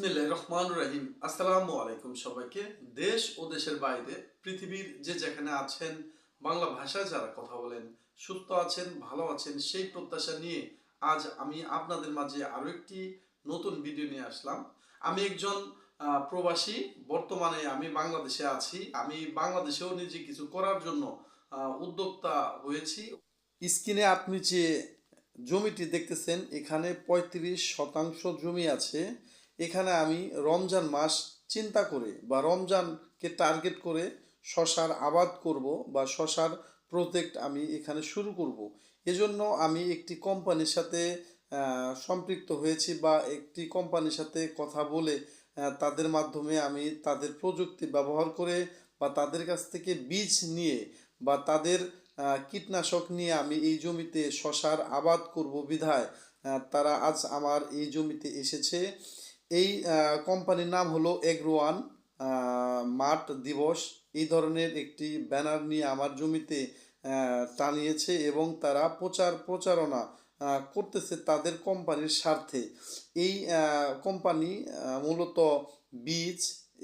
বিসমিল্লাহ রহমান রহিম। আসসালামু আলাইকুম সবাইকে। দেশ ও দেশের বাইরে পৃথিবীর যে যেখানে আছেন, বাংলা ভাষায় যারা কথা বলেন, সুস্থ আছেন, ভালো আছেন, সেই প্রত্যাশা নিয়ে আজ আমি আপনাদের মাঝে আরও একটি নতুন ভিডিও নিয়ে আসলাম। আমি একজন প্রবাসী। বর্তমানে আমি বাংলাদেশে আছি। আমি বাংলাদেশেও নিজে কিছু করার জন্য উদ্যোক্তা হয়েছি। স্ক্রিনে আপনি যে জমিটি দেখতেছেন, এখানে পঁয়ত্রিশ শতাংশ জমি আছে। এখানে আমি রমজান মাস চিন্তা করে বা রমজানকে টার্গেট করে শশার আবাদ করব বা শশার প্রজেক্ট আমি এখানে শুরু করব। এজন্য আমি একটি কোম্পানির সাথে সম্পৃক্ত হয়েছি বা একটি কোম্পানির সাথে কথা বলে তাদের মাধ্যমে আমি তাদের প্রযুক্তি ব্যবহার করে বা তাদের কাছ থেকে বীজ নিয়ে বা তাদের কীটনাশক নিয়ে আমি এই জমিতে শশার আবাদ করব বিধায় তারা আজ আমার এই জমিতে এসেছে। এই কোম্পানির নাম হলো এগ্রোয়ান মাঠ দিবস। এই ধরনের একটি ব্যানার নিয়ে আমার জমিতে টানিয়েছে এবং তারা প্রচার প্রচারণা করতেছে তাদের কোম্পানির স্বার্থে। এই কোম্পানি মূলত বীজ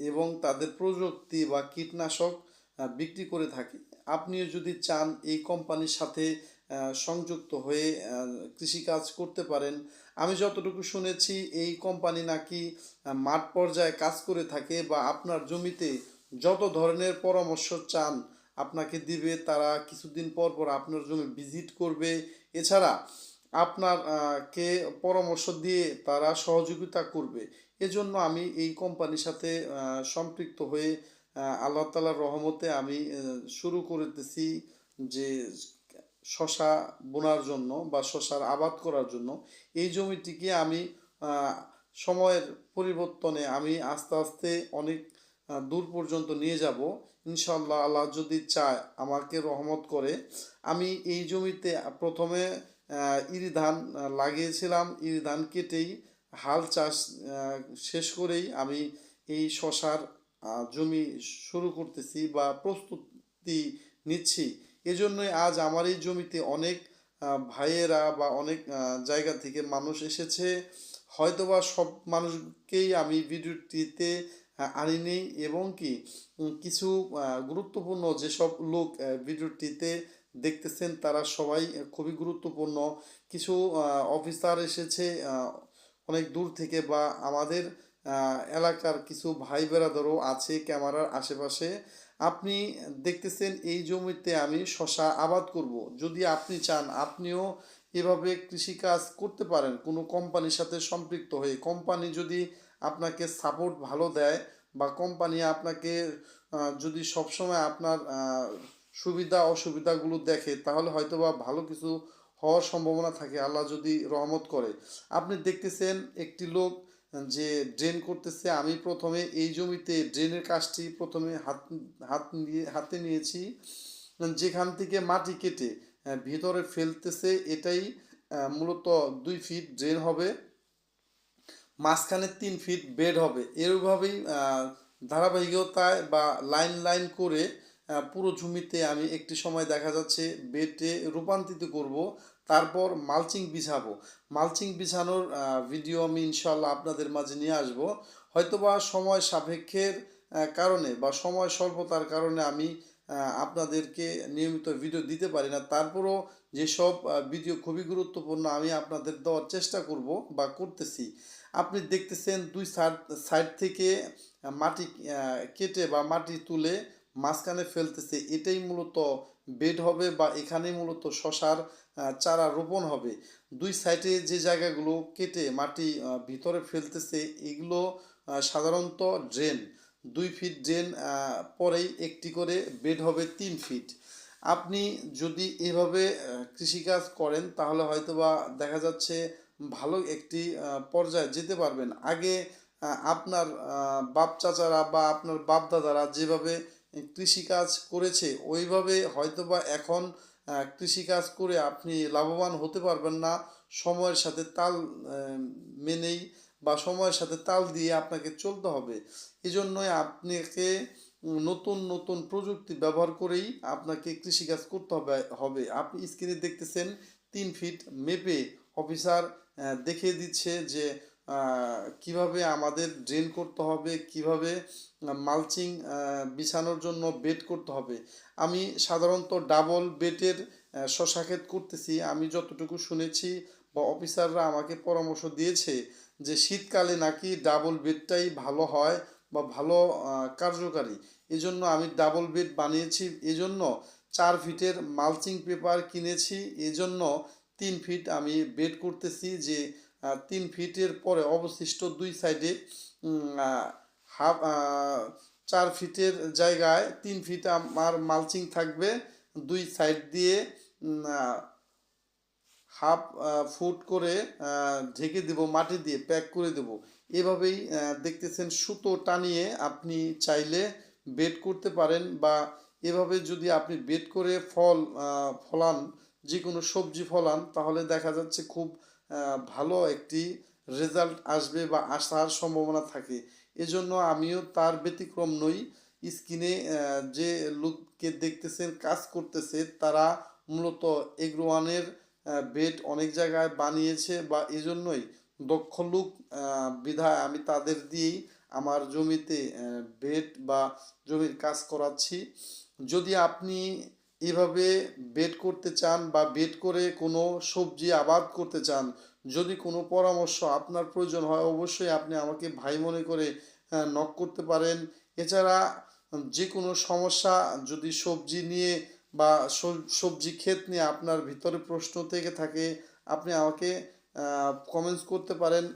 এবং তাদের প্রযুক্তি বা কীটনাশক বিক্রি করে থাকে। আপনিও যদি চান এই কোম্পানির সাথে সংযুক্ত হয়ে কৃষিকাজ করতে পারেন। আমি যতটুকু শুনেছি, এই কোম্পানি নাকি মাঠ পর্যায়ে কাজ করে থাকে বা আপনার জমিতে যত ধরনের পরামর্শ চান, আপনাকে দিবে, তারা কিছুদিন পর পর আপনার জমি ভিজিট করবে। এছাড়া, আপনার কে পরামর্শ দিয়ে তারা সহযোগিতা করবে। এজন্য আমি এই কোম্পানির সাথে সম্পৃক্ত হয়ে আল্লাহ তালার রহমতে আমি শুরু করতেছি যে শশা বোনার জন্য বা শশার আবাদ করার জন্য এই জমিটিকে আমি সময়ের পরিবর্তনে আমি আস্তে আস্তে অনেক দূর পর্যন্ত নিয়ে যাব। ইনশাল্লাহ আল্লাহ যদি চায়, আমাকে রহমত করে। আমি এই জমিতে প্রথমে ইরি ধান লাগিয়েছিলাম। ইরি ধান কেটেই হাল চাষ শেষ করেই আমি এই শশার জমি শুরু করতেছি বা প্রস্তুতি নিচ্ছি। এজন্যই আজ আমার এই জমিতে অনেক ভাইয়েরা বা অনেক জায়গা থেকে মানুষ এসেছে। হয়তোবা সব মানুষকেই আমি ভিডিওটিতে আনিনি এবং কি কিছু গুরুত্বপূর্ণ যেসব লোক ভিডিওটিতে দেখতেছেন তারা সবাই খুবই গুরুত্বপূর্ণ। কিছু অফিসার এসেছে অনেক দূর থেকে বা আমাদের এলাকার কিছু ভাই বেরাদারও আছে ক্যামেরার আশেপাশে। আপনি দেখতেছেন এই জমিতে আমি শশা আবাদ করব। যদি আপনি চান, আপনিও এভাবে কৃষিকাজ করতে পারেন। কোনো কোম্পানির সাথে সম্পৃক্ত হয়ে। কোম্পানি যদি আপনাকে সাপোর্ট ভালো দেয় বা কোম্পানি আপনাকে যদি সবসময় আপনার সুবিধা অসুবিধাগুলো দেখে, তাহলে হয়তোবা ভালো কিছু হওয়ার সম্ভাবনা থাকে। আল্লাহ যদি রহমত করে। আপনি দেখতেছেন একটি লোক যে ড্রেন করতেছে, আমি প্রথমে এই জমিতে ড্রেনের কাজটি প্রথমে হাত হাত নিয়ে, হাতে নিয়েছি। যেখান থেকে মাটি কেটে ভিতরে ফেলতেছে, এটাই মূলত দুই ফিট ড্রেন হবে। মাঝখানে তিন ফিট বেড হবে। এরভাবেই ধারাবাহিকতায় বা লাইন লাইন করে পুরো জমিতে আমি একটি সময় দেখা যাচ্ছে বেডে রূপান্তরিত করব। তারপর মালচিং বিছাবো। মালচিং বিছানোর ভিডিও আমি ইনশাল্লাহ আপনাদের মাঝে নিয়ে আসব। হয়তোবা সময় সাপেক্ষের কারণে বা সময় স্বল্পতার কারণে আমি আপনাদেরকে নিয়মিত ভিডিও দিতে পারি না। তারপরও যেসব ভিডিও খুবই গুরুত্বপূর্ণ আমি আপনাদের দেওয়ার চেষ্টা করব বা করতেছি। আপনি দেখতেছেন দুই সাইড থেকে মাটি কেটে বা মাটি তুলে মাঝখানে ফেলতেছে। এটাই মূলত বেড হবে বা এখানেই মূলত শশার চারা রোপণ হবে। দুই সাইডে যে জায়গাগুলো কেটে মাটি ভিতরে ফেলতেছে, এগুলো সাধারণত ড্রেন। দুই ফিট ড্রেন পরেই একটি করে বেড হবে তিন ফিট। আপনি যদি এভাবে কৃষিকাজ করেন, তাহলে হয়তোবা দেখা যাচ্ছে ভালো একটি পর্যায়ে যেতে পারবেন। আগে আপনার বাপ চাচারা বা আপনার বাপ দাদারা যেভাবে কৃষিকাজ করেছে, ওইভাবে হয়তোবা এখন কৃষিকাজ করে আপনি লাভবান হতে পারবেন না। সময়ের সাথে তাল মেনেই বা সময়ের সাথে তাল দিয়ে আপনাকে চলতে হবে। এজন্যই আপনাকে নতুন নতুন প্রযুক্তি ব্যবহার করেই আপনাকে কৃষিকাজ করতে হবে হবে। আপনি স্ক্রিনে দেখতেছেন তিন ফিট মেপে অফিসার দেখিয়ে দিচ্ছে যে কীভাবে আমাদের ড্রেন করতে হবে, কীভাবে মালচিং বিছানোর জন্য বেড করতে হবে। আমি সাধারণত ডাবল বেডের শশা ক্ষেত করতেছি। আমি যতটুকু শুনেছি বা অফিসাররা আমাকে পরামর্শ দিয়েছে যে শীতকালে নাকি ডাবল বেডটাই ভালো হয় বা ভালো কার্যকারী। এজন্য আমি ডাবল বেড বানিয়েছি। এজন্য চার ফিটের মালচিং পেপার কিনেছি। এজন্য তিন ফিট আমি বেড করতেছি যে তিন ফিটের পরে অবশিষ্ট দুই সাইডে হাফ চার ফিটের জায়গায় তিন ফিট আমার মালচিং থাকবে। দুই সাইড দিয়ে হাফ ফুট করে ঢেকে দেব, মাটি দিয়ে প্যাক করে দেব। এভাবেই দেখতেছেন সুতো টানিয়ে আপনি চাইলে বেড করতে পারেন বা এভাবে যদি আপনি বেড করে ফল ফলান যে কোনো সবজি ফলান, তাহলে দেখা যাচ্ছে খুব ভালো একটি রেজাল্ট আসবে বা আসার সম্ভাবনা থাকে। এজন্য আমিও তার ব্যতিক্রম নই। স্ক্রিনে যে লোককে দেখতেছেন, কাজ করতেছে, তারা মূলত এগ্রোয়ানের বেড অনেক জায়গায় বানিয়েছে বা এজন্যই দক্ষ লোক বিধায় আমি তাদের দিয়েই আমার জমিতে বেড বা জমির কাজ করাচ্ছি। যদি আপনি এভাবে বেড করতে চান বা বেড করে কোনো সবজি আবাদ করতে চান, যদি কোনো পরামর্শ আপনার প্রয়োজন হয়, অবশ্যই আপনি আমাকে ভাই মনে করে নক করতে পারেন। এছাড়া যে কোনো সমস্যা যদি সবজি নিয়ে বা সবজি ক্ষেত নিয়ে আপনার ভিতরে প্রশ্ন থেকে থাকে, আপনি আমাকে কমেন্টস করতে পারেন।